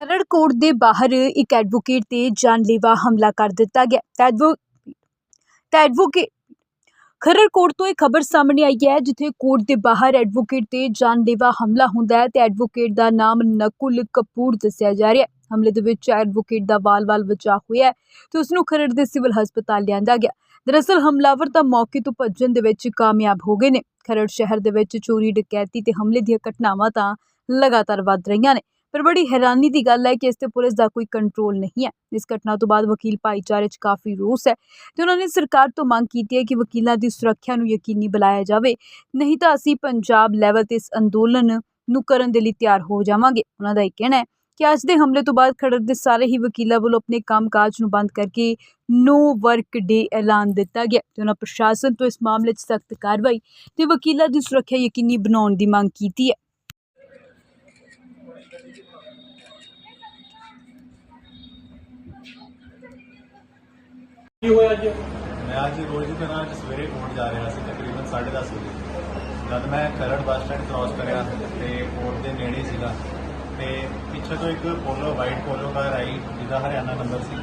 Kharar court ਦੇ ਬਾਹਰ ਇੱਕ ਐਡਵੋਕੇਟ ਤੇ ਜਾਨਲੇਵਾ ਹਮਲਾ ਕਰ ਦਿੱਤਾ ਗਿਆ। ਤਾਂ ਐਡਵੋਕੇਟ ਖਰੜ ਕੋਰਟ ਤੋਂ ਇਹ ਖਬਰ ਸਾਹਮਣੇ ਆਈ ਹੈ, ਜਿੱਥੇ ਕੋਰਟ ਦੇ ਬਾਹਰ ਐਡਵੋਕੇਟ ਤੇ ਜਾਨਲੇਵਾ ਹਮਲਾ ਹੁੰਦਾ ਹੈ ਤੇ ਐਡਵੋਕੇਟ ਦਾ ਨਾਮ ਨਕੁਲ ਕਪੂਰ ਦੱਸਿਆ ਜਾ ਰਿਹਾ ਹੈ। ਹਮਲੇ ਦੇ ਵਿੱਚ ਐਡਵੋਕੇਟ ਦਾ ਵਾਲ-ਵਾਲ ਬਚਾ ਹੋਇਆ ਤੇ ਉਸ ਨੂੰ ਖਰੜ ਦੇ ਸਿਵਲ ਹਸਪਤਾਲ ਲਿਆਂਦਾ ਗਿਆ। ਦਰਅਸਲ ਹਮਲਾਵਰ ਤਾਂ ਮੌਕੇ ਤੋਂ ਭੱਜਣ ਦੇ ਵਿੱਚ ਕਾਮਯਾਬ ਹੋ ਗਏ ਨੇ। ਖਰੜ ਸ਼ਹਿਰ ਦੇ ਵਿੱਚ ਚੋਰੀ ਡਕੈਤੀ ਤੇ ਹਮਲੇ ਦੀਆਂ ਘਟਨਾਵਾਂ ਤਾਂ ਲਗਾਤਾਰ ਵੱਧ ਰਹੀਆਂ ਨੇ। ਪਰ ਬੜੀ ਹੈਰਾਨੀ ਦੀ ਗੱਲ ਹੈ ਕਿ ਇਸ ਤੇ ਪੁਲਿਸ ਦਾ ਕੋਈ ਕੰਟਰੋਲ ਨਹੀਂ ਹੈ। ਇਸ ਘਟਨਾ ਤੋਂ ਬਾਅਦ ਵਕੀਲ ਭਾਈਚਾਰੇ 'ਚ ਕਾਫੀ ਰੋਸ ਹੈ ਤੇ ਉਹਨਾਂ ਨੇ ਸਰਕਾਰ ਤੋਂ ਮੰਗ ਕੀਤੀ ਹੈ ਕਿ ਵਕੀਲਾਂ ਦੀ ਸੁਰੱਖਿਆ ਨੂੰ ਯਕੀਨੀ ਬਣਾਇਆ ਜਾਵੇ। ਨਹੀਂ ਤਾਂ ਅਸੀਂ ਪੰਜਾਬ ਲੈਵਲ ਤੇ ਇਸ ਅੰਦੋਲਨ ਨੂੰ ਕਰਨ ਦੇ ਲਈ ਤਿਆਰ ਹੋ ਜਾਵਾਂਗੇ। ਉਹਨਾਂ ਦਾ ਇਹ ਕਹਿਣਾ ਹੈ ਕਿ ਅੱਜ ਦੇ ਹਮਲੇ ਤੋਂ ਬਾਅਦ ਖੜੜ ਦੇ ਸਾਰੇ ਹੀ ਵਕੀਲਾਂ ਵੱਲੋਂ ਆਪਣੇ ਕੰਮਕਾਜ ਨੂੰ ਬੰਦ ਕਰਕੇ ਨੋ ਵਰਕ ਡੇ ਐਲਾਨ ਦਿੱਤਾ ਗਿਆ ਤੇ ਉਹਨਾਂ ਪ੍ਰਸ਼ਾਸਨ ਤੋਂ ਇਸ ਮਾਮਲੇ 'ਚ ਸਖਤ ਕਾਰਵਾਈ ਤੇ ਵਕੀਲਾਂ ਦੀ ਸੁਰੱਖਿਆ ਯਕੀਨੀ ਬਣਾਉਣ ਦੀ ਮੰਗ ਕੀਤੀ ਹੈ। ਕੀ ਹੋਇਆ ਅੱਜ? ਮੈਂ ਅੱਜ ਰੋਜ਼ ਦੀ ਤਰ੍ਹਾਂ ਅੱਜ ਸਵੇਰੇ ਕੋਰਟ ਜਾ ਰਿਹਾ ਸੀ, ਤਕਰੀਬਨ 10:30 ਵਜੇ। ਜਦ ਮੈਂ ਖਰੜ ਬੱਸ ਸਟੈਂਡ ਕ੍ਰਾਸ ਕਰਿਆ ਤੇ ਕੋਰਟ ਦੇ ਨੇੜੇ ਸੀਗਾ ਤੇ ਪਿੱਛੇ ਤੋਂ ਇੱਕ ਪੋਲੋ ਵਾਈਟ ਪੋਲੋ ਕਾਰ ਆਈ, ਜਿਹਦਾ ਹਰਿਆਣਾ ਨੰਬਰ ਸੀ।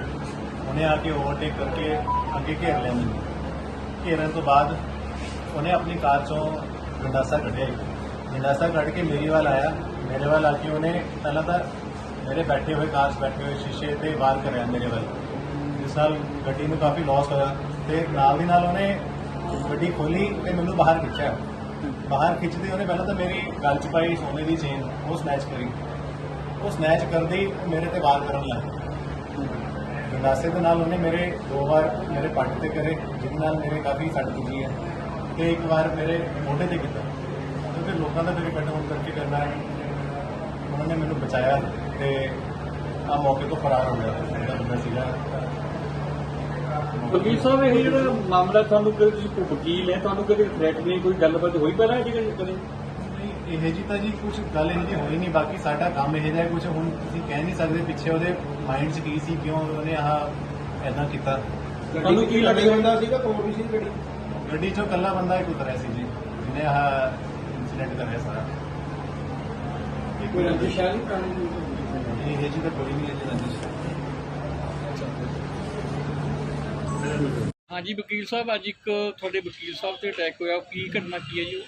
ਉਹਨੇ ਆ ਕੇ ਓਵਰਟੇਕ ਕਰਕੇ ਅੱਗੇ ਘੇਰ ਲਿਆ ਮੈਨੂੰ। ਘੇਰਨ ਤੋਂ ਬਾਅਦ ਉਹਨੇ ਆਪਣੀ ਕਾਰ ਚੋਂ ਗੰਡਾਸਾ ਕੱਢਿਆ ਜੀ। ਗੰਡਾਸਾ ਕੱਢ ਕੇ ਮੇਰੀ ਵੱਲ ਆਇਆ। ਮੇਰੇ ਵੱਲ ਆ ਕੇ ਉਹਨੇ ਪਹਿਲਾਂ ਤਾਂ ਮੇਰੇ ਬੈਠੇ ਹੋਏ, ਕਾਰ 'ਚ ਬੈਠੇ ਹੋਏ ਸ਼ੀਸ਼ੇ ਤੇ ਵਾਰ ਕਰਿਆ ਮੇਰੇ ਵੱਲ। ਜਿਸ ਨਾਲ ਗੱਡੀ ਨੂੰ ਕਾਫੀ ਲਾਸ ਹੋਇਆ ਤੇ ਨਾਲ ਦੀ ਨਾਲ ਉਹਨੇ ਗੱਡੀ ਖੋਲੀ ਤੇ ਮੈਨੂੰ ਬਾਹਰ ਖਿੱਚਿਆ। ਬਾਹਰ ਖਿੱਚਦੇ ਉਹਨੇ ਪਹਿਲਾਂ ਤਾਂ ਮੇਰੀ ਗੱਲ 'ਚ ਪਾਈ, ਸੋਨੇ ਦੀ ਚੇਨ ਉਹ ਸਨੈਚ ਕਰੀ। ਉਹ ਸਨੈਚ ਕਰਦੇ ਮੇਰੇ ਤੇ ਵਾਰ ਕਰਨ ਲੱਗ ਗਿਆ ਗੰਡਾਸੇ ਦੇ ਨਾਲ ਉਹਨੇ ਮੇਰੇ ਦੋ ਵਾਰ ਮੇਰੇ ਪੱਟ ਤੇ ਕਰੇ, ਜਿਹਦੇ ਨਾਲ ਮੇਰੇ ਕਾਫੀ ਸੱਟ ਲੱਗੀ ਹੈ। ਤੇ ਇੱਕ ਵਾਰ ਮੇਰੇ ਮੋਢੇ ਤੇ ਕੀਤਾ। ਕਿਉਂਕਿ ਲੋਕਾਂ ਦਾ ਮੇਰੇ ਇਕੱਠ ਹੋਣ ਕਰਕੇ ਕਰਨਾ ਹੈ। ਉਹਨਾਂ ਨੇ ਮੈਨੂੰ ਬਚਾਇਆ ਤੇ ਆ ਮੌਕੇ ਤੋਂ ਫਰਾਰ ਹੋ ਗਿਆ। ਜਿਹੜਾ ਬੰਦਾ ਸੀਗਾ। ਵਕੀਲ ਸਾਹਿਬ ਇਹ ਜਿਹੜਾ ਮਾਮਲਾ ਤੁਹਾਨੂੰ ਕਦੇ ਤੁਸੀਂ ਵਕੀਲ ਹੈ ਤੁਹਾਨੂੰ ਕਦੇ ਥ੍ਰੈਟ ਨਹੀਂ ਕੋਈ ਗੱਲਬਾਤ ਹੋਈ ਪਹਿਲਾਂ ਜੀ ਕਦੇ ਨਹੀਂ ਇਹ ਜੀ ਤਾਂ ਜੀ ਕੁਝ ਗੱਲ ਇਹ ਜੀ ਹੋਈ ਨਹੀਂ ਬਾਕੀ ਸਾਡਾ ਕੰਮ ਇਹ ਜਿਹਾ ਕੁਝ ਹੁਣ ਤੁਸੀਂ ਕਹਿ ਨਹੀਂ ਸਕਦੇ ਪਿੱਛੇ ਉਹਦੇ ਮਾਈਂਡ 'ਚ ਕੀ ਸੀ ਕਿਉਂ ਉਹਨੇ ਆਹ ਐਦਾਂ ਕੀਤਾ। ਤੁਹਾਨੂੰ ਕੀ ਲੱਗਦਾ? ਹੁੰਦਾ ਸੀਗਾ ਕੋਲ ਵੀ ਸੀ ਗੱਡੀ? ਗੱਡੀ 'ਚੋਂ ਇਕੱਲਾ ਬੰਦਾ ਇੱਕ ਉਤਰਿਆ ਸੀ ਜੀ ਜਿਹਨੇ ਆਹ ਇਨਸੀਡੈਂਟ ਕਰਿਆ ਸਾਰਾ। ਕੋਈ ਰੰਜਿਸ਼ ਹੈ ਨਹੀਂ ਇਹ ਜੀ ਤਾਂ ਕੋਈ ਨਹੀਂ ਹੈ ਜੀ ਰੰਜਿਸ਼। ਹਾਂਜੀ, ਵਕੀਲ ਸਾਹਿਬ, ਅੱਜ ਇੱਕ ਤੁਹਾਡੇ ਵਕੀਲ ਸਾਹਿਬ ਤੇ ਅਟੈਕ ਹੋਇਆ। ਕੀ ਘਟਨਾ ਕੀ ਹੈ ਜੀ ਉਹ?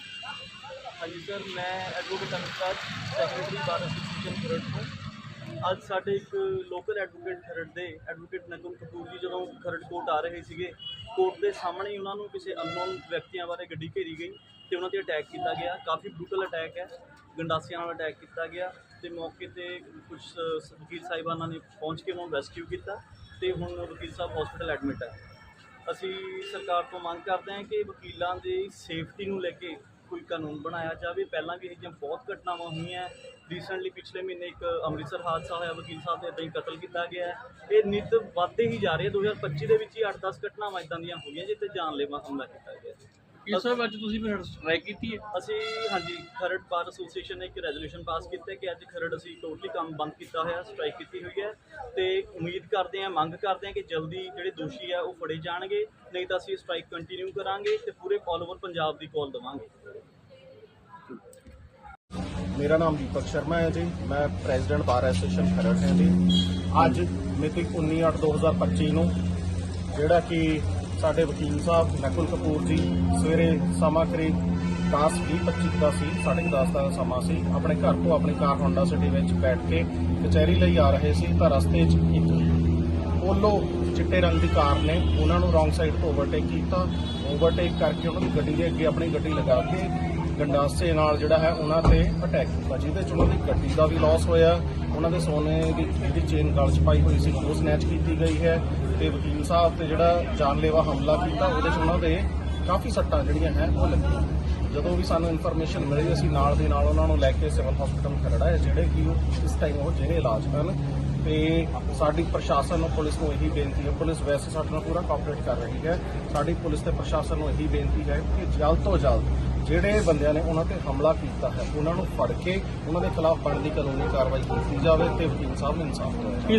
ਹਾਂਜੀ ਸਰ, ਮੈਂ advocate Amitaj secretary bar association Kharar ਤੋਂ। ਅੱਜ ਸਾਡੇ ਇੱਕ ਲੋਕਲ ਐਡਵੋਕੇਟ ਖਰੜ ਦੇ ਐਡਵੋਕੇਟ ਨਗਮ ਕਪੂਰ ਜੀ ਜਦੋਂ ਖਰੜ ਕੋਰਟ ਆ ਰਹੇ ਸੀਗੇ ਕੋਰਟ ਦੇ ਸਾਹਮਣੇ ਹੀ ਉਹਨਾਂ ਨੂੰ ਕਿਸੇ ਅਨਨੋਨ ਵਿਅਕਤੀਆਂ ਬਾਰੇ ਗੱਡੀ ਘੇਰੀ ਗਈ ਤੇ ਉਹਨਾਂ ਤੇ ਅਟੈਕ ਕੀਤਾ ਗਿਆ। ਕਾਫੀ ਬਰੂਟਲ ਅਟੈਕ ਹੈ। ਗੰਡਾਸੀਆਂ ਨਾਲ ਅਟੈਕ ਕੀਤਾ ਗਿਆ ਤੇ ਮੌਕੇ ਤੇ ਕੁਝ ਵਕੀਲ ਸਾਹਿਬਾਨਾਂ ਨੇ ਪਹੁੰਚ ਕੇ ਉਹਨਾਂ ਨੂੰ ਰੈਸਕਿਊ ਕੀਤਾ ਤੇ ਹੁਣ ਵਕੀਲ ਸਾਹਿਬ ਹਸਪੀਟਲ ਐਡਮਿਟ ਹੈ ਅਸੀਂ ਸਰਕਾਰ ਤੋਂ ਮੰਗ ਕਰਦੇ ਹਾਂ ਕਿ ਵਕੀਲਾਂ ਦੀ ਸੇਫਟੀ ਨੂੰ ਲੈ ਕੇ ਕੋਈ ਕਾਨੂੰਨ ਬਣਾਇਆ ਜਾਵੇ। ਪਹਿਲਾਂ ਵੀ ਇਹ ਜਿਹੀਆਂ ਬਹੁਤ ਘਟਨਾਵਾਂ ਹੋਈਆਂ। ਰੀਸੈਂਟਲੀ ਪਿਛਲੇ ਮਹੀਨੇ ਇੱਕ ਅੰਮ੍ਰਿਤਸਰ ਹਾਦਸਾ ਹੋਇਆ, ਵਕੀਲ ਸਾਹਿਬ ਦੇ ਇੱਦਾਂ ਹੀ ਕਤਲ ਕੀਤਾ ਗਿਆ ਇਹ ਨਿਤ ਵੱਧਦੇ ਹੀ ਜਾ ਰਹੇ 2025 ਦੇ ਵਿੱਚ ਹੀ 8-10 ਘਟਨਾਵਾਂ ਇਦਾਂ ਦੀਆਂ ਹੋਈਆਂ, ਜਿੱਥੇ ਜਾਨਲੇਵਾ ਹਮਲਾ ਕੀਤਾ ਗਿਆ। ਵਕੀਲ ਸਾਹਿਬ ਅੱਜ ਤੁਸੀਂ ਫਿਰ ਸਟ੍ਰਾਈਕ ਕੀਤੀ ਹੈ? ਅਸੀਂ ਹਾਂਜੀ ਖਰੜ ਬਾਰ ਐਸੋਸੀਏਸ਼ਨ ਨੇ ਇੱਕ ਰੈਜ਼ੋਲੂਸ਼ਨ ਪਾਸ ਕੀਤਾ ਹੈ ਕਿ ਅੱਜ ਖਰੜ ਅਸੀਂ ਟੋਟਲੀ ਕੰਮ ਬੰਦ ਕੀਤਾ ਹੋਇਆ ਸਟ੍ਰਾਈਕ ਕੀਤੀ ਹੋਈ ਹੈ। ਤੇ ਉਮੀਦ ਕਰਦੇ ਹਾਂ ਮੰਗ ਕਰਦੇ ਹਾਂ ਕਿ ਜਲਦੀ ਜਿਹੜੇ ਦੋਸ਼ੀ ਆ ਉਹ ਫੜੇ ਜਾਣਗੇ। ਨਹੀਂ ਤਾਂ ਅਸੀਂ ਸਟ੍ਰਾਈਕ ਕੰਟੀਨਿਊ ਕਰਾਂਗੇ ਤੇ ਪੂਰੇ ਆਲ ਓਵਰ ਪੰਜਾਬ ਦੀ ਕਾਲ ਦੇਵਾਂਗੇ। ਮੇਰਾ ਨਾਮ ਦੀਪਕ ਸ਼ਰਮਾ ਹੈ ਜੀ। ਮੈਂ ਪ੍ਰੈਜ਼ੀਡੈਂਟ ਬਾਰ ਐਸੋਸੀਏਸ਼ਨ ਖਰੜ ਹੈ ਜੀ। ਅੱਜ ਮਿਤੀ 19/8/2025 ਨੂੰ ਜਿਹੜਾ ਕਿ ਸਾਡੇ ਵਕੀਲ ਸਾਹਿਬ ਨਕੁਲ ਕਪੂਰ ਜੀ, ਸਵੇਰੇ ਸਮਾਂ ਕਰੀਬ 10:20 ਦਾ ਸੀ 10:30 ਦਾ ਸਮਾਂ ਸੀ। ਆਪਣੇ ਘਰ ਤੋਂ ਆਪਣੀ ਕਾਰ ਹੋਂਡਾ ਸਿਟੀ ਵਿੱਚ ਬੈਠ ਕੇ ਕਚਹਿਰੀ ਲਈ ਆ ਰਹੇ ਸੀ, ਤਾਂ ਰਸਤੇ 'ਚ ਇੱਕ ਪੋਲੋ ਚਿੱਟੇ ਰੰਗ ਦੀ ਕਾਰ ਨੇ ਉਹਨਾਂ ਨੂੰ ਰੋਂਗ ਸਾਈਡ ਤੋਂ ਓਵਰਟੇਕ ਕੀਤਾ। ਓਵਰਟੇਕ ਕਰਕੇ ਉਹਨਾਂ ਦੀ ਗੱਡੀ ਦੇ ਅੱਗੇ ਆਪਣੀ ਗੱਡੀ ਲਗਾ ਕੇ ਗੰਡਾਸੇ ਨਾਲ ਜਿਹੜਾ ਹੈ ਉਹਨਾਂ ਤੇ ਅਟੈਕ ਕੀਤਾ, ਜਿਹਦੇ ਚ ਉਹਨਾਂ ਦੀ ਗੱਡੀ ਦਾ ਵੀ ਲਾਸ ਹੋਇਆ। ਉਹਨਾਂ ਦੇ ਸੋਨੇ ਦੀ ਜਿਹੜੀ ਚੇਨ ਗਲ 'ਚ ਪਾਈ ਹੋਈ ਸੀ, ਉਹ ਸਨੈਚ ਕੀਤੀ ਗਈ ਹੈ ਤੇ ਵਕੀਲ ਸਾਹਿਬ ਤੇ ਜਿਹੜਾ ਜਾਨਲੇਵਾ ਹਮਲਾ ਕੀਤਾ, ਉਹਦੇ 'ਚ ਉਹਨਾਂ ਦੇ ਕਾਫੀ ਸੱਟਾਂ ਜਿਹੜੀਆਂ ਹੈ, ਉਹ ਲੱਗੀਆਂ। ਜਦੋਂ ਵੀ ਸਾਨੂੰ ਇਨਫੋਰਮੇਸ਼ਨ ਮਿਲੀ, ਅਸੀਂ ਨਾਲ ਦੇ ਨਾਲ ਉਹਨਾਂ ਨੂੰ ਲੈ ਕੇ ਸਿਵਲ ਹਸਪੀਟਲ ਖਰੜਾ ਹੈ ਜਿਹੜੇ ਕਿ ਉਹ ਇਸ ਟਾਈਮ ਉਹ ਜਿਹੜੇ ਇਲਾਜ ਕਰਨ। ਤੇ ਸਾਡੀ ਪ੍ਰਸ਼ਾਸਨ ਨੂੰ, ਪੁਲਿਸ ਨੂੰ ਇਹੀ ਬੇਨਤੀ ਹੈ। ਪੁਲਿਸ ਵੈਸੇ ਸਾਡੇ ਨਾਲ ਪੂਰਾ ਕੋਆਪਰੇਟ ਕਰ ਰਹੀ ਹੈ। ਸਾਡੀ ਪੁਲਿਸ ਤੇ ਪ੍ਰਸ਼ਾਸਨ ਨੂੰ ਇਹੀ ਬੇਨਤੀ ਹੈ ਕਿ ਜਲਦ ਤੋਂ ਜਲਦ ਜਿਹੜੇ ਬੰਦਿਆਂ ਨੇ ਉਹਨਾਂ ਤੇ ਹਮਲਾ ਕੀਤਾ ਹੈ, ਉਹਨਾਂ ਨੂੰ ਫੜ ਕੇ ਉਹਨਾਂ ਦੇ ਖਿਲਾਫ ਬਣਦੀ ਕਾਨੂੰਨੀ ਕਾਰਵਾਈ ਕੀਤੀ ਜਾਵੇ ਤੇ ਵਕੀਲ ਸਾਹਿਬ ਨੂੰ ਇਨਸਾਫ ਦਿਵਾਇਆ ਜਾਵੇ।